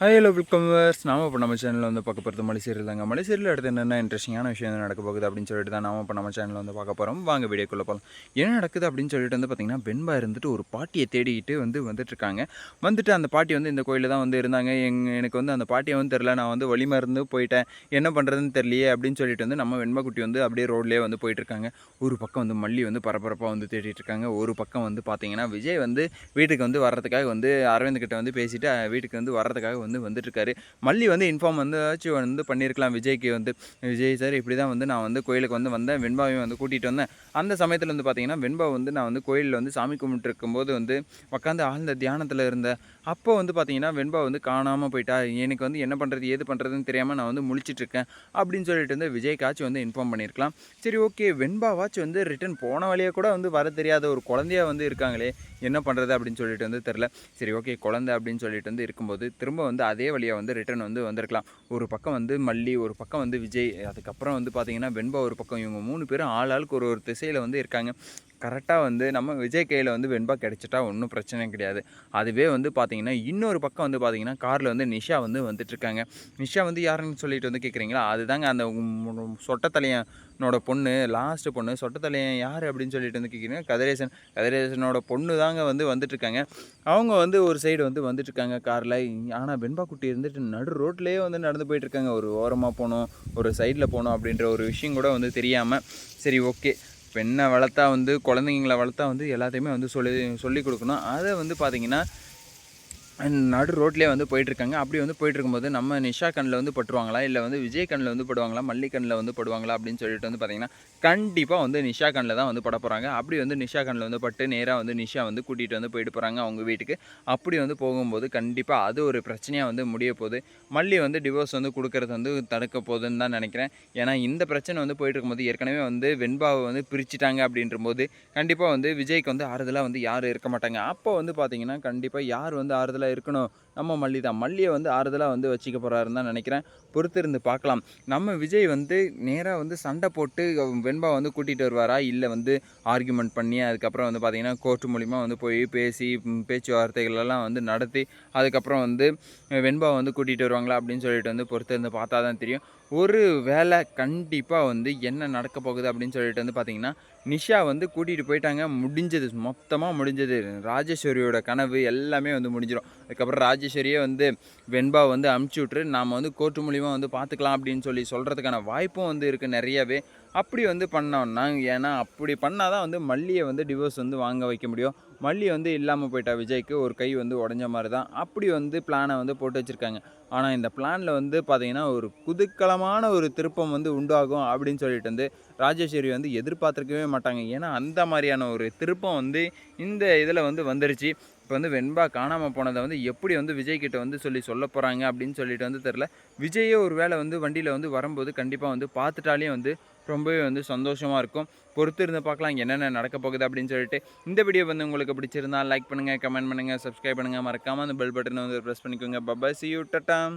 Hello welcome verse நாம இப்போ நம்ம சேனலில் வந்து பார்க்க போகிறது மலைசீரியல் தாங்க மலைசீரியல் அடுத்து என்னென்ன இன்ட்ரெஸ்டிங்கான விஷயம் வந்து நடக்க போகுது அப்படின்னு சொல்லிட்டு தான் நாம இப்போ நம்ம சேனலில் வந்து பார்க்க போகிறோம் வாங்க வீடியோக்குள்ளே போகலாம் என்ன நடக்குது அப்படின்னு சொல்லிட்டு வந்து பார்த்திங்கன்னா பெண்பா இருந்துட்டு ஒரு பாட்டியை தேடிக்கிட்டு வந்து வந்துட்டுருக்காங்க. வந்துட்டு அந்த பாட்டி வந்து இந்த கோயிலில் தான் வந்து இருந்தாங்க. எங் எனக்கு வந்து அந்த பாட்டியை வந்து தெரில நான் வந்து வழி மறந்து போயிட்டேன். என்ன பண்ணுறதுன்னு தெரியலையே அப்படின்னு சொல்லிட்டு வந்து நம்ம வெண்பா குட்டி வந்து அப்படியே ரோட்லேயே வந்து போயிட்டுருக்காங்க. ஒரு பக்கம் வந்து மல்லி வந்து பரபரப்பாக வந்து தேடிட்டு இருக்காங்க ஒரு பக்கம் வந்து பார்த்தீங்கன்னா விஜய் வந்து வீட்டுக்கு வந்து வர்றதுக்காக வந்து அரவிந்த் கிட்ட வந்து பேசிட்டு வீட்டுக்கு வந்து வர்றதுக்காக வந்து வந்துட்டுருக்காரு. மல்லி வந்து இன்ஃபார்ம் வந்து வந்து பண்ணியிருக்கலாம் விஜய்க்கு வந்து விஜய் சார் இப்படி தான் வந்து நான் வந்து கோயிலுக்கு வந்து வந்தேன். வெண்பாவையும் வந்து கூட்டிகிட்டு வந்தேன். அந்த சமயத்தில் வந்து பார்த்தீங்கன்னா வெண்பா வந்து நான் வந்து கோயிலில் வந்து சாமி கும்பிட்டு இருக்கும்போது வந்து உட்காந்து ஆழ்ந்த தியானத்தில் இருந்தேன். அப்போ வந்து பார்த்தீங்கன்னா வெண்பா வந்து காணாமல் போயிட்டா. எனக்கு வந்து என்ன பண்ணுறது ஏது பண்ணுறதுன்னு தெரியாமல் நான் வந்து முழிச்சிட்ருக்கேன் அப்படின்னு சொல்லிட்டு வந்து விஜய்க்காச்சும் வந்து இன்ஃபார்ம் பண்ணியிருக்கலாம் சரி ஓகே. வெண்பாவாச்சும் வந்து ரிட்டன் போன வழியாக கூட வந்து வர தெரியாத ஒரு குழந்தையாக வந்து இருக்காங்களே. என்ன பண்ணுறது அப்படின்னு சொல்லிட்டு வந்து தெரில சரி ஓகே. குழந்தை அப்படின்னு சொல்லிட்டு வந்து இருக்கும்போது திரும்ப வந்து வந்து அதே வழியாக வந்து ரிட்டர்ன் வந்து வந்திருக்கலாம். ஒரு பக்கம் வந்து மல்லி ஒரு பக்கம் வந்து விஜய் அதுக்கப்புறம் வந்து பார்த்திங்கன்னா வெண்பா ஒரு பக்கம். இவங்க மூணு பேரும் ஆள் ஆளுக்கு ஒரு ஒரு திசையில் வந்து இருக்காங்க. கரெக்டாக வந்து நம்ம விஜய் கையில் வந்து வெண்பா கிடச்சிட்டா ஒன்றும் பிரச்சனை கிடையாது. அதுவே வந்து பார்த்தீங்கன்னா இன்னொரு பக்கம் வந்து பார்த்திங்கன்னா காரில் வந்து நிஷா வந்து வந்துட்டுருக்காங்க. நிஷா வந்து யாருன்னு சொல்லிட்டு வந்து கேட்குறீங்களா அதுதாங்க அந்த சொட்டத்தலையனோட பொண்ணு லாஸ்ட்டு பொண்ணு. சொட்டத்தலையன் யார் அப்படின்னு சொல்லிட்டு வந்து கேட்குறீங்க கதிரேசன். கதிரேசனோட பொண்ணு தாங்க வந்து வந்துட்டுருக்காங்க. அவங்க வந்து ஒரு சைடு வந்து வந்துட்டுருக்காங்க காரில். ஆனால் வெண்பா குட்டி இருந்துட்டு நடு ரோட்லேயே வந்து நடந்து போயிட்டுருக்காங்க. ஒரு ஓரமாக போகணும் ஒரு சைடில் போகணும் அப்படின்ற ஒரு விஷயம் கூட வந்து தெரியாமல் சரி ஓகே பெண்ணை வளர்த்தா வந்து குழந்தைங்கள வளர்த்தா வந்து எல்லாத்தையுமே வந்து சொல்லி சொல்லி கொடுக்கணும். அதை வந்து பார்த்திங்கன்னா நடு ரோட்லேயே வந்து போயிட்டுருக்காங்க. அப்படி வந்து போயிட்டு இருக்கும்போது நம்ம நிஷா கண்ணில் வந்து பட்டுருவாங்களா? இல்லை வந்து விஜய் கண்ணில் வந்து படுவாங்களா? மல்லி கண்ணில் வந்து படுவாங்களா? அப்படின்னு சொல்லிட்டு வந்து பார்த்தீங்கன்னா கண்டிப்பாக வந்து நிஷா கண்ணில் தான் வந்து பட போகிறாங்க அப்படி வந்து நிஷா கண்ணில் வந்து பட்டு நேராக வந்து நிஷா வந்து கூட்டிகிட்டு வந்து போயிட்டு போகிறாங்க அவங்க வீட்டுக்கு. அப்படி வந்து போகும்போது கண்டிப்பாக அது ஒரு பிரச்சனையாக வந்து முடிய போகுது. மல்லி வந்து டிவோர்ஸ் வந்து கொடுக்கறது வந்து தடுக்க போகுதுன்னு தான் நினைக்கிறேன். ஏன்னா இந்த பிரச்சனை வந்து போயிட்டு இருக்கும்போது ஏற்கனவே வந்து வெண்பாவை வந்து பிரிச்சுட்டாங்க அப்படின்ற போது கண்டிப்பாக வந்து விஜய்க்கு வந்து ஆறுதலாக வந்து யாரும் இருக்க மாட்டாங்க. அப்போ வந்து பார்த்தீங்கன்னா கண்டிப்பாக யார் வந்து ஆறுதலாக இருக்கணும். நம்ம மல்லி தான் மல்லியை வந்து ஆறுதலாக வந்து வச்சுக்க போகிறாருன்னு தான் நினைக்கிறேன். பொறுத்து இருந்து பார்க்கலாம். நம்ம விஜய் வந்து நேராக வந்து சண்டை போட்டு வெண்பா வந்து கூட்டிகிட்டு வருவாரா? இல்லை வந்து ஆர்கியூமெண்ட் பண்ணி அதுக்கப்புறம் வந்து பார்த்திங்கன்னா கோர்ட்டு மூலிமா வந்து போய் பேசி பேச்சுவார்த்தைகளெல்லாம் வந்து நடத்தி அதுக்கப்புறம் வந்து வெண்பா வந்து கூட்டிகிட்டு வருவாங்களா அப்படின்னு சொல்லிட்டு வந்து பொறுத்து இருந்து பார்த்தா தான் தெரியும். ஒரு வேலை கண்டிப்பாக வந்து என்ன நடக்க போகுது அப்படின்னு சொல்லிட்டு வந்து பார்த்திங்கன்னா நிஷா வந்து கூட்டிகிட்டு போயிட்டாங்க. முடிஞ்சது மொத்தமாக முடிஞ்சது. ராஜேஸ்வரியோட கனவு எல்லாமே வந்து முடிஞ்சிடும் அதுக்கப்புறம் ராஜேஸ்வரியே வந்து வெண்பா வந்து அமுச்சு விட்ரு நாம் வந்து கோர்ட்டு மூலிமா வந்து பார்த்துக்கலாம் அப்படின்னு சொல்லி சொல்கிறதுக்கான வாய்ப்பும் வந்து இருக்குது நிறையவே. அப்படி வந்து பண்ணோம்னா ஏன்னா அப்படி பண்ணால் தான் வந்து மல்லியை வந்து டிவோர்ஸ் வந்து வாங்க வைக்க முடியும். மல்லி வந்து இல்லாமல் போயிட்டா விஜய்க்கு ஒரு கை வந்து உடஞ்ச மாதிரி தான் அப்படி வந்து பிளானை வந்து போட்டு வச்சுருக்காங்க. ஆனால் இந்த பிளானில் வந்து பார்த்திங்கன்னா ஒரு குதுக்கலமான ஒரு திருப்பம் வந்து உண்டாகும் அப்படின்னு சொல்லிட்டு வந்து ராஜேஸ்வரி வந்து எதிர்பார்த்துருக்கவே மாட்டாங்க. ஏன்னா அந்த மாதிரியான ஒரு திருப்பம் வந்து இந்த இதில் வந்து வந்துருச்சு. இப்போ வந்து வெண்பா காணாமல் போனதை வந்து எப்படி வந்து விஜய் கிட்ட வந்து சொல்லி சொல்ல போகிறாங்க அப்படின்னு சொல்லிட்டு வந்து தெரில விஜயே ஒரு வேளை வந்து வண்டியில் வந்து வரும்போது கண்டிப்பாக வந்து பார்த்துட்டாலே வந்து ரொம்பவே வந்து சந்தோஷமாக இருக்கும். பொறுத்து இருந்து பார்க்கலாம் என்னென்ன நடக்க போகுது அப்படின்னு சொல்லிட்டு. இந்த வீடியோ வந்து உங்களுக்கு பிடிச்சிருந்தா லைக் பண்ணுங்கள் கமெண்ட் பண்ணுங்கள் சப்ஸ்கிரைப் பண்ணுங்கள் மறக்காமல் அந்த பெல் பட்டனை வந்து ப்ரெஸ் பண்ணிக்கோங்க. Bye bye C you டட்டாம்